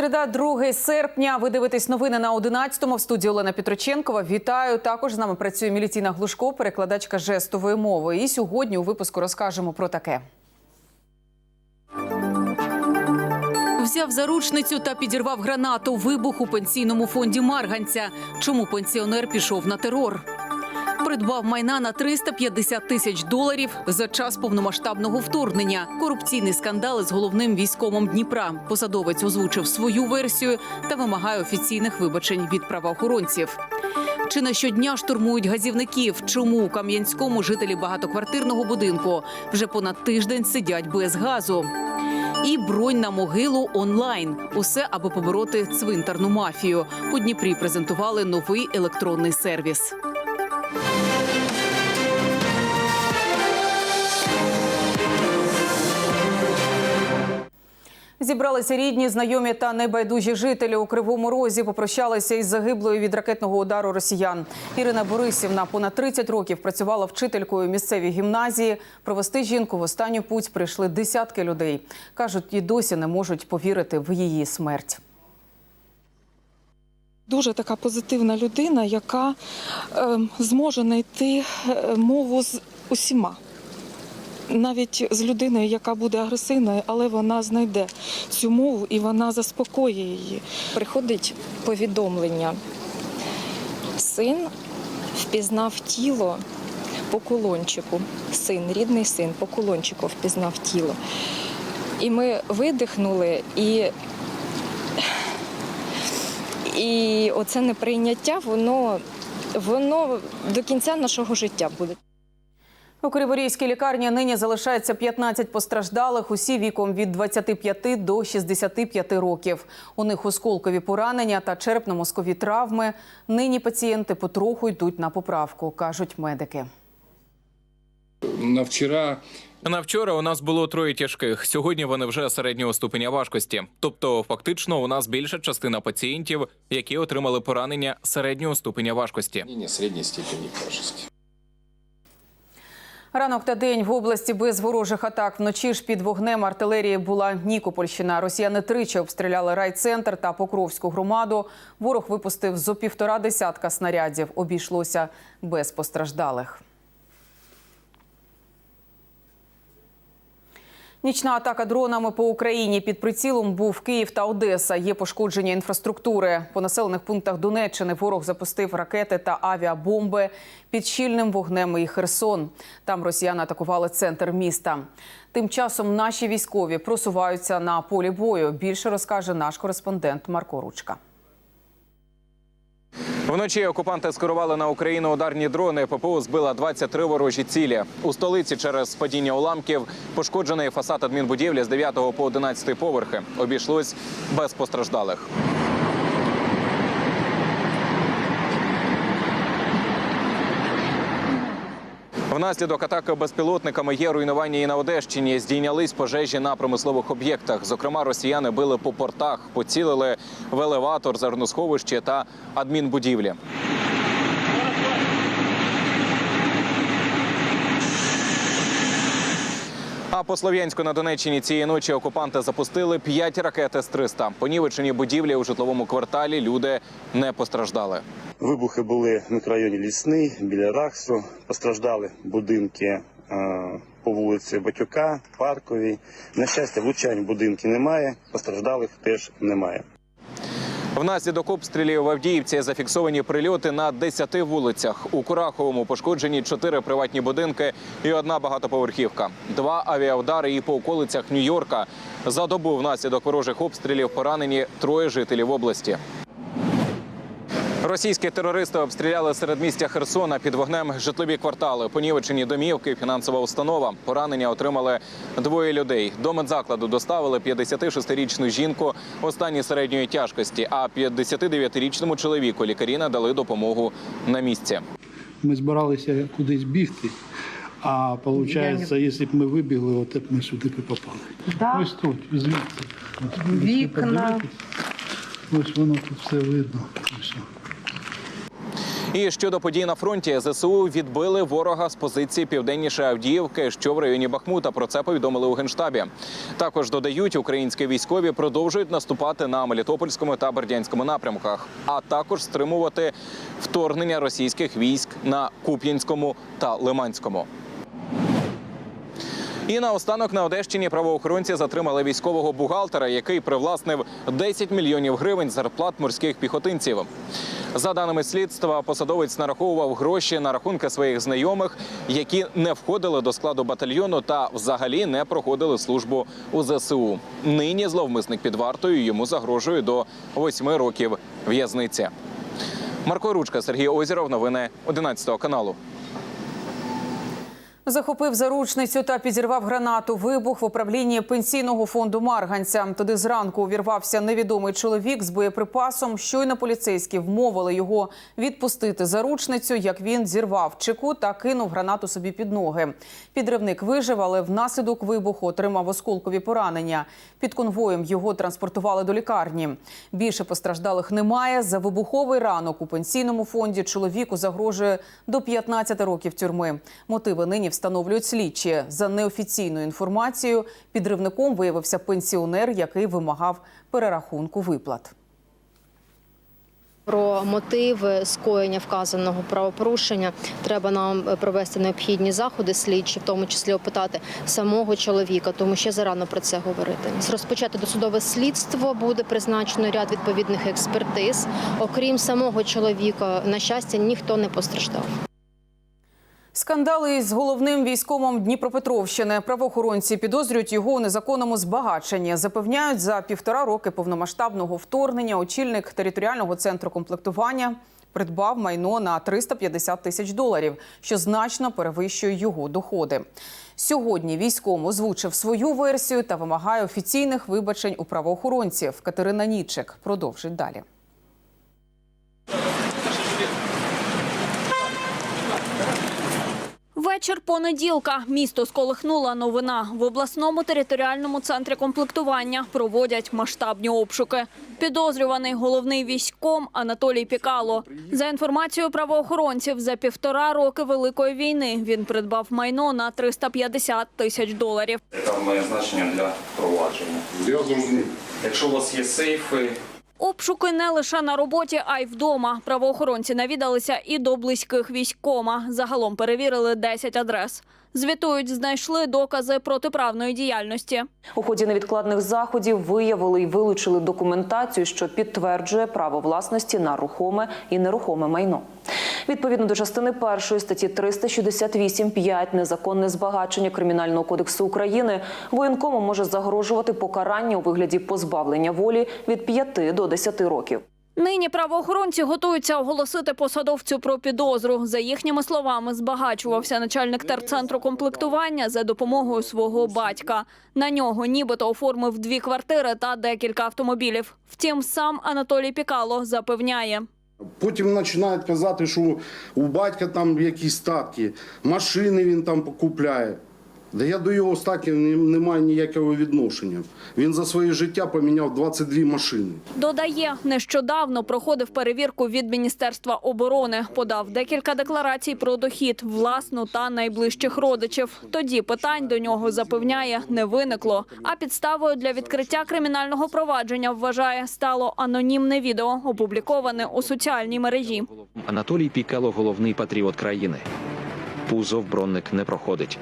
Середа, 2 серпня. Ви дивитесь новини на 11-му. В студії Олена Петроченкова. Вітаю. Також з нами працює Мілітіна Глушко, перекладачка жестової мови. І сьогодні у випуску розкажемо про таке. Взяв заручницю та підірвав гранату. Вибух у пенсійному фонді Марганця. Чому пенсіонер пішов на терор? Придбав майна на 350 тисяч доларів за час повномасштабного вторгнення. Корупційний скандал із головним військомом Дніпра. Посадовець озвучив свою версію та вимагає офіційних вибачень від правоохоронців. Чи не щодня штурмують газівників? Чому у Кам'янському жителі багатоквартирного будинку вже понад тиждень сидять без газу? І бронь на могилу онлайн. Усе аби побороти цвинтарну мафію. У Дніпрі презентували новий електронний сервіс. Зібралися рідні, знайомі та небайдужі жителі у Кривому Розі. Попрощалися із загиблою від ракетного удару росіян. Ірина Борисівна понад 30 років працювала вчителькою місцевій гімназії. Провести жінку в останню путь прийшли десятки людей. кажуть, і досі не можуть повірити в її смерть. Дуже така позитивна людина, яка е, зможе знайти е, мову з усіма. Навіть з людиною, яка буде агресивною, але вона знайде цю мову і вона заспокоює її. приходить повідомлення. Син впізнав тіло по кулончику. Син, рідний син, по кулончику впізнав тіло. І ми видихнули, і, і оце неприйняття, воно, воно до кінця нашого життя буде. У Криворізькій лікарні нині залишається 15 постраждалих, усі віком від 25 до 65 років. У них осколкові поранення та черепно-мозкові травми. Нині пацієнти потроху йдуть на поправку, кажуть медики. На вчора На вчора у нас було троє тяжких. Сьогодні вони вже середнього ступеня важкості. Тобто, фактично, у нас більша частина пацієнтів, які отримали поранення середнього ступеня важкості. ранення середньої степені тяжкості. Ранок та день в області без ворожих атак. Вночі ж під вогнем артилерії була Нікопольщина. Росіяни тричі обстріляли райцентр та Покровську громаду. Ворог випустив зо півтора десятка снарядів. Обійшлося без постраждалих. Нічна атака дронами по Україні під прицілом був Київ та Одеса. Є пошкодження інфраструктури. По населених пунктах Донеччини ворог запустив ракети та авіабомби під щільним вогнем і Херсон. Там росіяни атакували центр міста. Тим часом наші військові просуваються на полі бою. Більше розкаже наш кореспондент Марко Ручка. Вночі окупанти скерували на Україну ударні дрони. ППУ збила 23 ворожі цілі. У столиці через падіння уламків пошкоджений фасад адмінбудівлі з 9 по 11 поверхи. Обійшлось без постраждалих. Внаслідок атаки безпілотниками є руйнування і на Одещині. Здійнялись пожежі на промислових об'єктах. Зокрема, росіяни били по портах, поцілили в елеватор, зерносховище та адмінбудівлі. А по Слов'янську на Донеччині цієї ночі окупанти запустили 5 ракет С-300. Понівечені будівлі у житловому кварталі люди не постраждали. Вибухи були в мікрорайоні Лісний біля Рахсу. Постраждали будинки е, по вулиці Батюка, Парковій. На щастя, влучань будинки немає, постраждалих теж немає. Внаслідок обстрілів в Авдіївці зафіксовані прильоти на 10 вулицях. У Кураховому пошкоджені 4 приватні будинки і одна багатоповерхівка. Два авіаудари і по околицях Нью-Йорка. За добу внаслідок ворожих обстрілів поранені троє жителів області. Російські терористи обстріляли середмістя Херсона під вогнем житлові квартали, понівечені домівки, фінансова установа. Поранення отримали двоє людей. До медзакладу доставили 56-річну жінку у стані середньої тяжкості, а 59-річному чоловіку лікарі надали допомогу на місці. Ми збиралися кудись бігти. А виходить, якщо б ми вибігли, от б ми сюди б попали. Да. Ось тут, звідси. Вікна. Ось воно тут все видно. Ось. І щодо подій на фронті, ЗСУ відбили ворога з позиції південніше Авдіївки, що в районі Бахмута. Про це повідомили у генштабі. Також додають, українські військові продовжують наступати на Мелітопольському та Бердянському напрямках, а також стримувати вторгнення російських військ на Куп'янському та Лиманському. І наостанок на Одещині правоохоронці затримали військового бухгалтера, який привласнив 10 мільйонів гривень зарплат морських піхотинців. За даними слідства, посадовець нараховував гроші на рахунки своїх знайомих, які не входили до складу батальйону та взагалі не проходили службу у ЗСУ. Нині зловмисник під вартою йому загрожує до 8 років в'язниці. Марко Ручка, Сергій Озіров. Новини 11 каналу. Захопив заручницю та підірвав гранату. Вибух в управлінні пенсійного фонду Марганця. Туди зранку увірвався невідомий чоловік з боєприпасом. Щойно поліцейські вмовили його відпустити заручницю, як він зірвав чеку та кинув гранату собі під ноги. Підривник вижив, але внаслідок вибуху отримав осколкові поранення. Під конвоєм його транспортували до лікарні. Більше постраждалих немає. За вибуховий ранок у пенсійному фонді чоловіку загрожує до 15 років тюрми. Мотиви нині встановлюють слідчі. За неофіційною інформацією, підривником виявився пенсіонер, який вимагав перерахунку виплат. Про мотиви скоєння вказаного правопорушення треба нам провести необхідні заходи слідчі, в тому числі опитати самого чоловіка, тому ще зарано про це говорити. Розпочати досудове слідство буде призначено ряд відповідних експертиз. Окрім самого чоловіка, на щастя, ніхто не постраждав. Скандали із головним військомом Дніпропетровщини. Правоохоронці підозрюють його у незаконному збагаченні. Запевняють, за півтора роки повномасштабного вторгнення очільник територіального центру комплектування придбав майно на 350 тисяч доларів, що значно перевищує його доходи. Сьогодні військом озвучив свою версію та вимагає офіційних вибачень у правоохоронців. Катерина Нічик продовжить далі. Вечір понеділка. Місто сколихнула новина. В обласному територіальному центрі комплектування проводять масштабні обшуки. Підозрюваний головний військом Анатолій Пікало. За інформацією правоохоронців, за півтора роки великої війни він придбав майно на 350 тисяч доларів. яка має значення для провадження. Я. Якщо у вас є сейфи, Обшуки не лише на роботі, а й вдома. Правоохоронці навідалися і до близьких військома. Загалом перевірили 10 адрес. Звітують, знайшли докази протиправної діяльності. У ході невідкладних заходів виявили і вилучили документацію, що підтверджує право власності на рухоме і нерухоме майно. Відповідно до частини першої статті 368.5 незаконне збагачення Кримінального кодексу України воєнкому може загрожувати покарання у вигляді позбавлення волі від 5 до 10 років. Нині правоохоронці готуються оголосити посадовцю про підозру. За їхніми словами, збагачувався начальник терцентру комплектування за допомогою свого батька. На нього нібито оформив дві квартири та декілька автомобілів. Втім, сам Анатолій Пікало запевняє. Потім починають казати, що у батька там якісь статки, машини він там покупляє. Да я до його статків не, не маю ніякого відношення. Він за своє життя поміняв 22 машини. Додає, нещодавно проходив перевірку від Міністерства оборони. Подав декілька декларацій про дохід, власну та найближчих родичів. Тоді питань до нього запевняє не виникло. А підставою для відкриття кримінального провадження вважає стало анонімне відео, опубліковане у соціальній мережі. Анатолій Пікало головний патріот країни. Пузов бронник не проходить.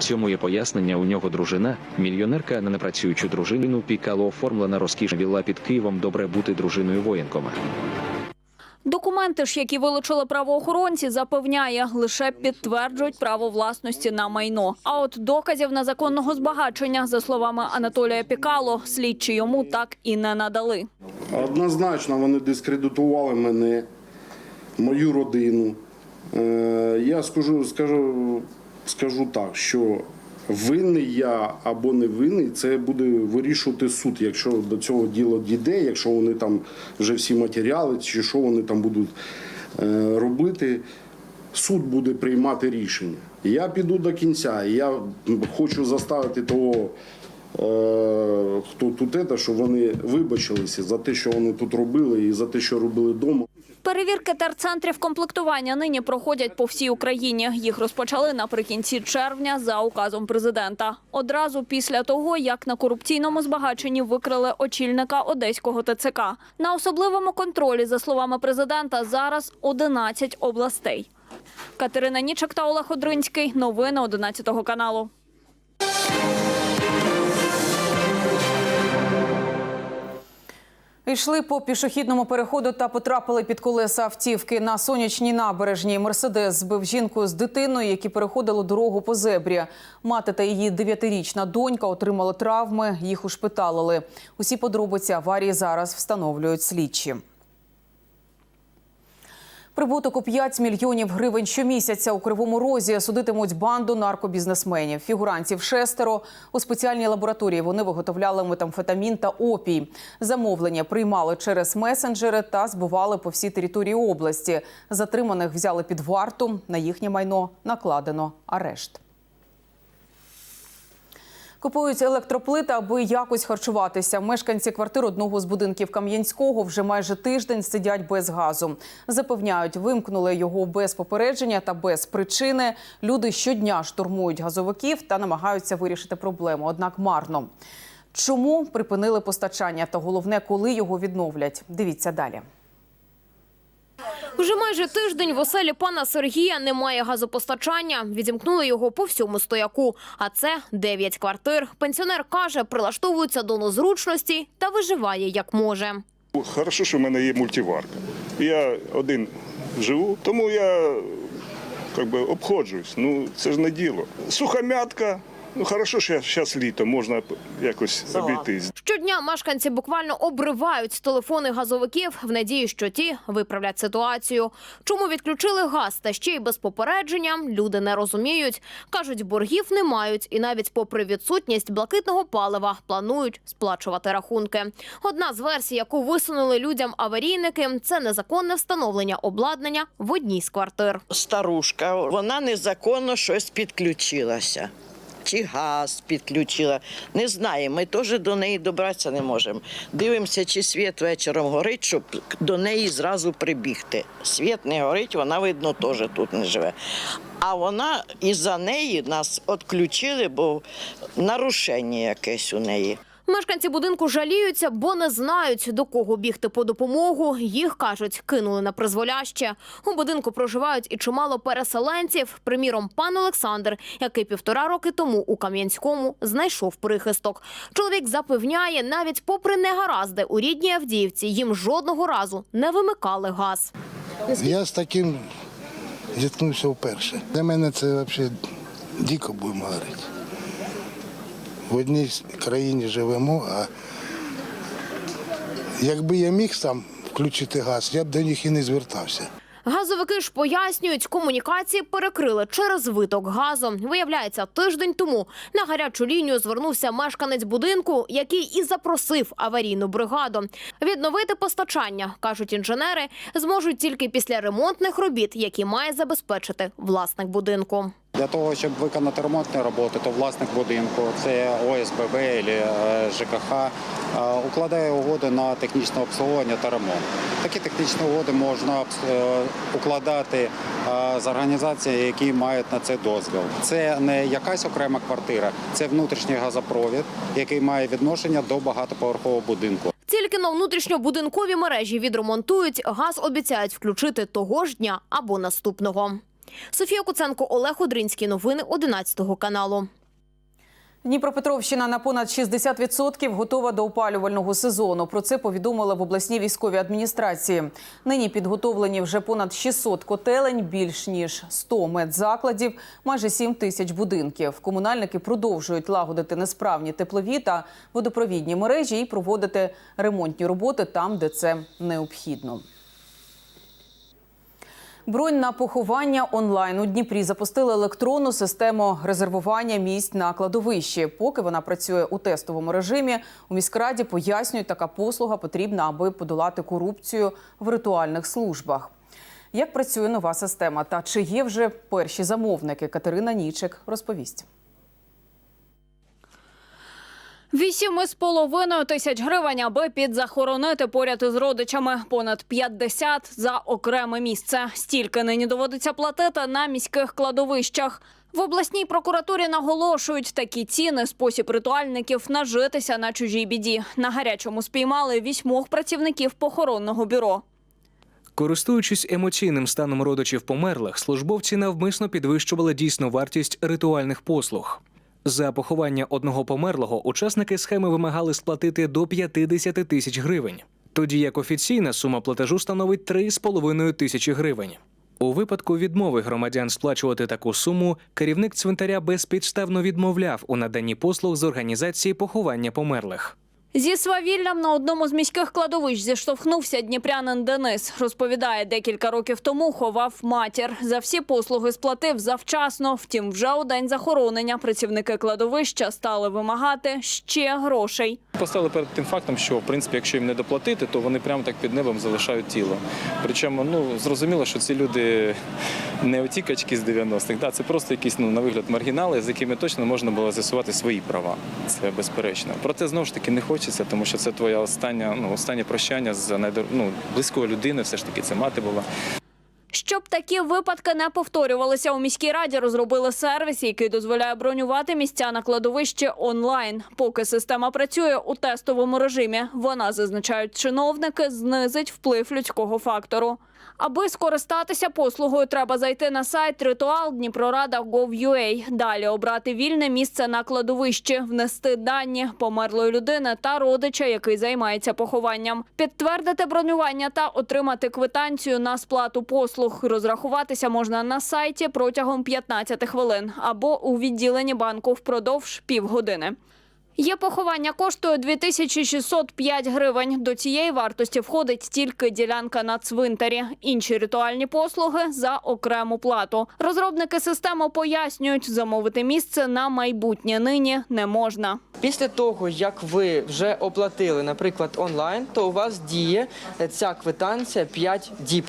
Цьому є пояснення. У нього дружина, мільйонерка на непрацюючу дружину Пікало оформлена розкішна вілла під Києвом. Добре бути дружиною воєнкома. Документи ж, які вилучили правоохоронці, запевняє, лише підтверджують право власності на майно. А от доказів незаконного збагачення, за словами Анатолія Пікало, слідчі йому так і не надали. Однозначно вони дискредитували мене, мою родину. Е, я скажу, скажу, скажу так, що винний я або не винний, це буде вирішувати суд, якщо до цього діла дійде, якщо вони там вже всі матеріали, чи що вони там будуть е, робити. Суд буде приймати рішення. Я піду до кінця. Я хочу заставити того, е, хто тут це, щоб вони вибачилися за те, що вони тут робили, і за те, що робили вдома. Перевірки терцентрів комплектування нині проходять по всій Україні. Їх розпочали наприкінці червня за указом президента. Одразу після того, як на корупційному збагаченні викрили очільника одеського ТЦК. На особливому контролі, за словами президента, зараз 11 областей. Катерина Нічик та Олег Одринський. Новини 11 каналу. Йшли по пішохідному переходу та потрапили під колеса автівки на сонячній набережній. Мерседес збив жінку з дитиною, які переходили дорогу по зебрі. Мати та її дев'ятирічна донька отримали травми. Їх ушпиталили. Усі подробиці аварії зараз встановлюють слідчі. Прибуток у 5 мільйонів гривень щомісяця у Кривому Розі судитимуть банду наркобізнесменів. Фігурантів шестеро. У спеціальній лабораторії вони виготовляли метамфетамін та опій. Замовлення приймали через месенджери та збували по всій території області. Затриманих взяли під варту. На їхнє майно накладено арешт. Купують електроплити, аби якось харчуватися. Мешканці квартир одного з будинків Кам'янського вже майже тиждень сидять без газу. Запевняють, вимкнули його без попередження та без причини. Люди щодня штурмують газовиків та намагаються вирішити проблему, однак марно. Чому припинили постачання та головне, коли його відновлять? Дивіться далі. Вже майже тиждень в оселі пана Сергія немає газопостачання. Відімкнули його по всьому стояку. А це 9 квартир. Пенсіонер каже, прилаштовується до незручності та виживає як може. Хорошо, що в мене є мультиварка. Я один живу, тому я как би, обходжуюсь. Ну, це ж не діло. Суха м'ятка. Ну, хорошо, що зараз літо, можна якось обійтись. Щодня мешканці буквально обривають телефони газовиків в надії, що ті виправлять ситуацію. Чому відключили газ та ще й без попередження, люди не розуміють. Кажуть, боргів не мають і навіть попри відсутність блакитного палива планують сплачувати рахунки. Одна з версій, яку висунули людям аварійники, це незаконне встановлення обладнання в одній з квартир. Старушка, вона незаконно щось підключилася. Чи газ підключила. Не знаю, ми теж до неї добратися не можемо. Дивимося, чи світ вечором горить, щоб до неї зразу прибігти. Світ не горить, вона, видно, теж тут не живе. А вона із-за неї нас відключили, бо нарушення якесь у неї. Мешканці будинку жаліються, бо не знають, до кого бігти по допомогу. Їх, кажуть, кинули на призволяще. У будинку проживають і чимало переселенців. Приміром, пан Олександр, який півтора роки тому у Кам'янському знайшов прихисток. Чоловік запевняє, навіть попри негаразди у рідній Авдіївці їм жодного разу не вимикали газ. Я з таким зіткнувся вперше. Для мене це взагалі дико будемо говорити. В одній країні живемо, а якби я міг сам включити газ, я б до них і не звертався. Газовики ж пояснюють, комунікації перекрили через виток газу. Виявляється, тиждень тому на гарячу лінію звернувся мешканець будинку, який і запросив аварійну бригаду. Відновити постачання, кажуть інженери, зможуть тільки після ремонтних робіт, які має забезпечити власник будинку. Для того, щоб виконати ремонтні роботи, то власник будинку, це ОСББ або ЖКХ, е, укладає угоди на технічне обслуговування та ремонт. Такі технічні угоди можна е, укладати е, з організаціями, які мають на це дозвіл. Це не якась окрема квартира, це внутрішній газопровід, який має відношення до багатоповерхового будинку. Тільки на внутрішньобудинкові мережі відремонтують, газ обіцяють включити того ж дня або наступного. Софія Куценко, Олег Одринський. Новини 11 каналу. Дніпропетровщина на понад 60% готова до опалювального сезону. Про це повідомили в обласній військовій адміністрації. Нині підготовлені вже понад 600 котелень, більш ніж 100 медзакладів, майже 7 тисяч будинків. Комунальники продовжують лагодити несправні теплові та водопровідні мережі і проводити ремонтні роботи там, де це необхідно. Бронь на поховання онлайн у Дніпрі запустили електронну систему резервування місць на кладовищі. Поки вона працює у тестовому режимі, у міськраді пояснюють, така послуга потрібна, аби подолати корупцію в ритуальних службах. Як працює нова система та чи є вже перші замовники? Катерина Нічик розповість. Вісім із половиною тисяч гривень, аби підзахоронити поряд із родичами. Понад 50 за окреме місце. Стільки нині доводиться платити на міських кладовищах. В обласній прокуратурі наголошують, такі ціни спосіб ритуальників нажитися на чужій біді. На гарячому спіймали вісьмох працівників похоронного бюро. Користуючись емоційним станом родичів померлих, службовці навмисно підвищували дійсну вартість ритуальних послуг. За поховання одного померлого учасники схеми вимагали сплатити до 50 тисяч гривень, тоді як офіційна сума платежу становить 3,5 тисячі гривень. У випадку відмови громадян сплачувати таку суму, керівник цвинтаря безпідставно відмовляв у наданні послуг з організації поховання померлих. Зі свавіллям на одному з міських кладовищ зіштовхнувся дніпрянин Денис. Розповідає, декілька років тому ховав матір. За всі послуги сплатив завчасно. Втім, вже у день захоронення працівники кладовища стали вимагати ще грошей. Поставили перед тим фактом, що в принципі, якщо їм не доплатити, то вони прямо так під небом залишають тіло. Причому ну зрозуміло, що ці люди не оті качки з 90-х, да, це просто якісь ну на вигляд маргінали, з якими точно можна було з'ясувати свої права. Це безперечно. Проте знову ж таки не хочеться, тому що це твоя остання, ну останнє прощання з ну, близькою людиною. Все ж таки це мати була. Щоб такі випадки не повторювалися, у міській раді розробили сервіс, який дозволяє бронювати місця на кладовищі онлайн. Поки система працює у тестовому режимі, вона зазначають чиновники, знизить вплив людського фактору. Аби скористатися послугою, треба зайти на сайт Ритуал Дніпрорада.gov.ua, Далі обрати вільне місце на кладовищі, внести дані померлої людини та родича, який займається похованням, підтвердити бронювання та отримати квитанцію на сплату послуг. Розрахуватися можна на сайті протягом 15 хвилин або у відділенні банку впродовж півгодини. Є поховання коштує 2605 гривень. До цієї вартості входить тільки ділянка на цвинтарі. Інші ритуальні послуги за окрему плату. Розробники системи пояснюють, замовити місце на майбутнє нині не можна. Після того, як ви вже оплатили, наприклад, онлайн, то у вас діє ця квитанція 5 діб.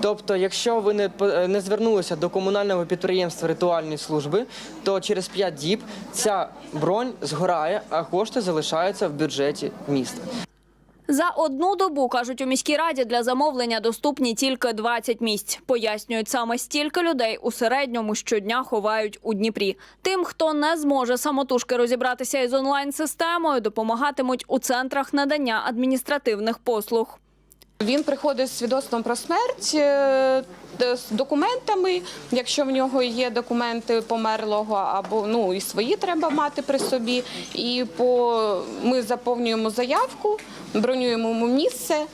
Тобто, якщо ви не, по- не звернулися до комунального підприємства ритуальної служби, то через 5 діб ця бронь згорає, а кошти залишаються в бюджеті міста. За одну добу, кажуть у міській раді, для замовлення доступні тільки 20 місць. Пояснюють, саме стільки людей у середньому щодня ховають у Дніпрі. Тим, хто не зможе самотужки розібратися із онлайн-системою, допомагатимуть у центрах надання адміністративних послуг. Він приходить з свідоцтвом про смерть е, з документами. Якщо в нього є документи померлого, або ну і свої треба мати при собі. І по ми заповнюємо заявку, бронюємо місце е,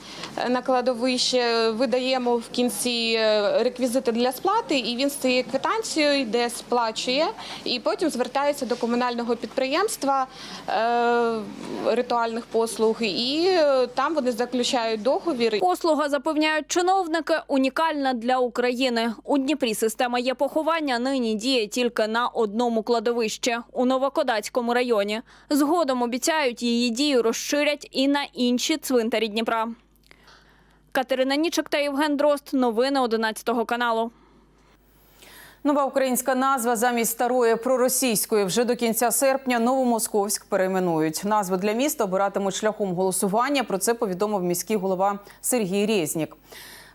на кладовище, видаємо в кінці е, реквізити для сплати, і він цією квитанцією йде, сплачує, і потім звертається до комунального підприємства е, ритуальних послуг, і е, там вони заключають договір. Послуга запевняють чиновники унікальна для України. У Дніпрі система є поховання нині діє тільки на одному кладовищі у Новокодацькому районі. Згодом обіцяють її дію розширять і на інші цвинтарі Дніпра. Катерина Нічик та Євген Дрозд. Новини 11 каналу. Нова українська назва замість старої проросійської вже до кінця серпня Новомосковськ перейменують. Назви для міста обиратимуть шляхом голосування. Про це повідомив міський голова Сергій Резнік.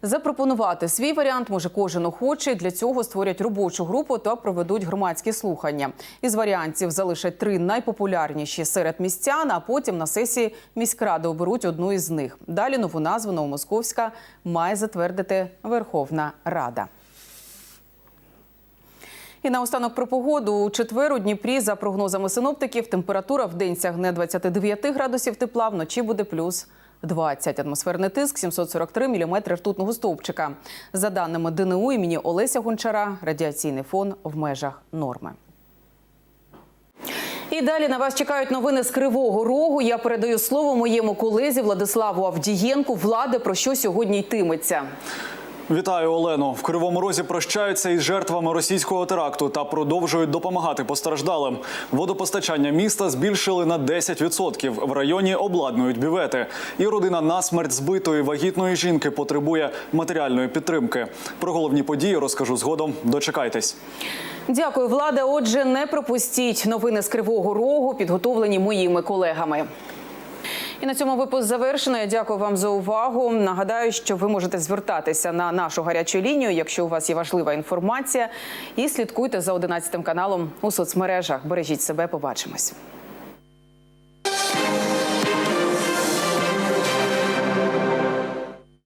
Запропонувати свій варіант може кожен охочий. Для цього створять робочу групу та проведуть громадські слухання. Із варіантів залишать три найпопулярніші серед містян. А потім на сесії міськради оберуть одну із них. Далі нову назву Новомосковська має затвердити Верховна Рада. І наостанок про погоду у четвер у Дніпрі, за прогнозами синоптиків, температура в день сягне 29 градусів тепла, вночі буде плюс 20. Атмосферний тиск 743 міліметри ртутного стовпчика. За даними ДНУ імені Олеся Гончара, радіаційний фон в межах норми. І далі на вас чекають новини з Кривого Рогу. Я передаю слово моєму колезі Владиславу Авдієнку. Влади, про що сьогодні йтиметься? Вітаю Олено. В Кривому Розі прощаються із жертвами російського теракту та продовжують допомагати постраждалим. Водопостачання міста збільшили на 10%. В районі обладнують бівети. І родина насмерть збитої вагітної жінки потребує матеріальної підтримки. Про головні події розкажу згодом. Дочекайтесь. Дякую, влада. Отже, не пропустіть новини з Кривого Рогу, підготовлені моїми колегами. І на цьому випуск завершено. Я дякую вам за увагу. Нагадаю, що ви можете звертатися на нашу гарячу лінію, якщо у вас є важлива інформація. І слідкуйте за 11 каналом у соцмережах. Бережіть себе, побачимось.